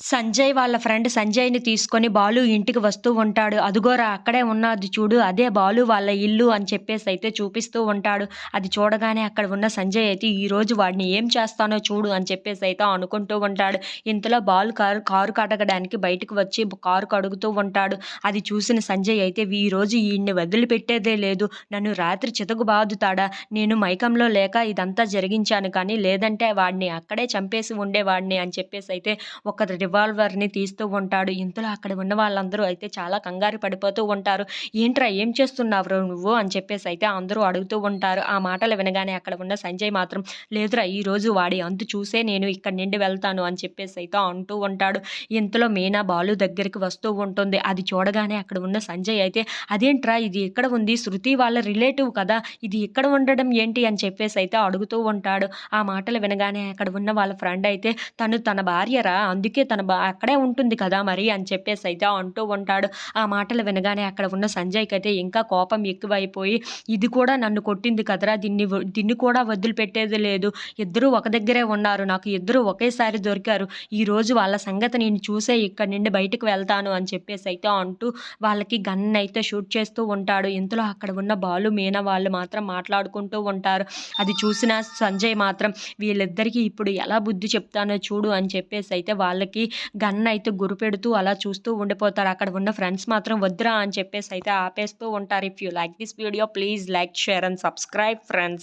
సంజయ్ వాళ్ళ ఫ్రెండ్ సంజయ్ని తీసుకొని బాలు ఇంటికి వస్తూ ఉంటాడు. అదుగోరా అక్కడే ఉన్నది చూడు అదే బాలు వాళ్ళ ఇల్లు అని చెప్పేసి అయితే చూపిస్తూ ఉంటాడు. అది చూడగానే అక్కడ ఉన్న సంజయ్ అయితే ఈ రోజు వాడిని ఏం చేస్తానో చూడు అని చెప్పేసి అయితే అనుకుంటూ ఉంటాడు. ఇంతలో బాలు కారు కారు కడగడానికి బయటకు వచ్చి కారు కడుగుతూ ఉంటాడు. అది చూసిన సంజయ్ అయితే ఈరోజు ఈయన్ని వదిలిపెట్టేదే లేదు. నన్ను రాత్రి చితకు బాదుతాడా నేను మైకంలో లేక ఇదంతా జరిగించాను కానీ లేదంటే వాడిని అక్కడే చంపేసి ఉండేవాడిని అని చెప్పేసి అయితే ఒక రివాల్వర్ని తీస్తూ ఉంటాడు. ఇంతలో అక్కడ ఉన్న వాళ్ళందరూ అయితే చాలా కంగారు పడిపోతూ ఉంటారు. ఏంట్రా ఏం చేస్తున్నావు నువ్వు? అని చెప్పేసి అయితే అందరూ అడుగుతూ ఉంటారు. ఆ మాటలు వినగానే అక్కడ ఉన్న సంజయ్ మాత్రం లేదురా ఈరోజు వాడి అంతు చూసే నేను ఇక్కడి నుండి వెళ్తాను అని చెప్పేసి అయితే అంటూ ఉంటాడు. ఇంతలో మీనా బాలు దగ్గరికి వస్తూ ఉంటుంది. అది చూడగానే అక్కడ ఉన్న సంజయ్ అయితే అదేంట్రా ఇది ఎక్కడ ఉంది? శృతి వాళ్ళ రిలేటివ్ కదా ఇది ఎక్కడ ఉండడం ఏంటి? అని చెప్పేసి అయితే అడుగుతూ ఉంటాడు. ఆ మాటలు వినగానే అక్కడ ఉన్న వాళ్ళ ఫ్రెండ్ అయితే తను తన భార్యరా? అందుకే తను తన అక్కడే ఉంటుంది కదా మరి అని చెప్పేసి అయితే అంటూ ఉంటాడు. ఆ మాటలు వినగానే అక్కడ ఉన్న సంజయ్కి అయితే ఇంకా కోపం ఎక్కువైపోయి ఇది కూడా నన్ను కొట్టింది కదరా దీన్ని దీన్ని కూడా వదిలిపెట్టేది లేదు. ఇద్దరు ఒక దగ్గరే ఉన్నారు నాకు ఇద్దరు ఒకేసారి దొరికారు. ఈరోజు వాళ్ళ సంగతి నేను చూసే ఇక్కడ నుండి బయటకు వెళ్తాను అని చెప్పేసి అయితే అంటూ వాళ్ళకి గన్ అయితే షూట్ చేస్తూ ఉంటాడు. ఇంతలో అక్కడ ఉన్న బాలు మీనా వాళ్ళు మాత్రం మాట్లాడుకుంటూ ఉంటారు. అది చూసిన సంజయ్ మాత్రం వీళ్ళిద్దరికీ ఇప్పుడు ఎలా బుద్ధి చెప్తానో చూడు అని చెప్పేసి అయితే వాళ్ళకి గన్ అయితే గురిపెడుతూ అలా చూస్తూ ఉండిపోతారు. అక్కడ ఉన్న ఫ్రెండ్స్ మాత్రం వద్దురా అని చెప్పేసి అయితే ఆపేస్తూ ఉంటారు. If you like this video please like share and subscribe friends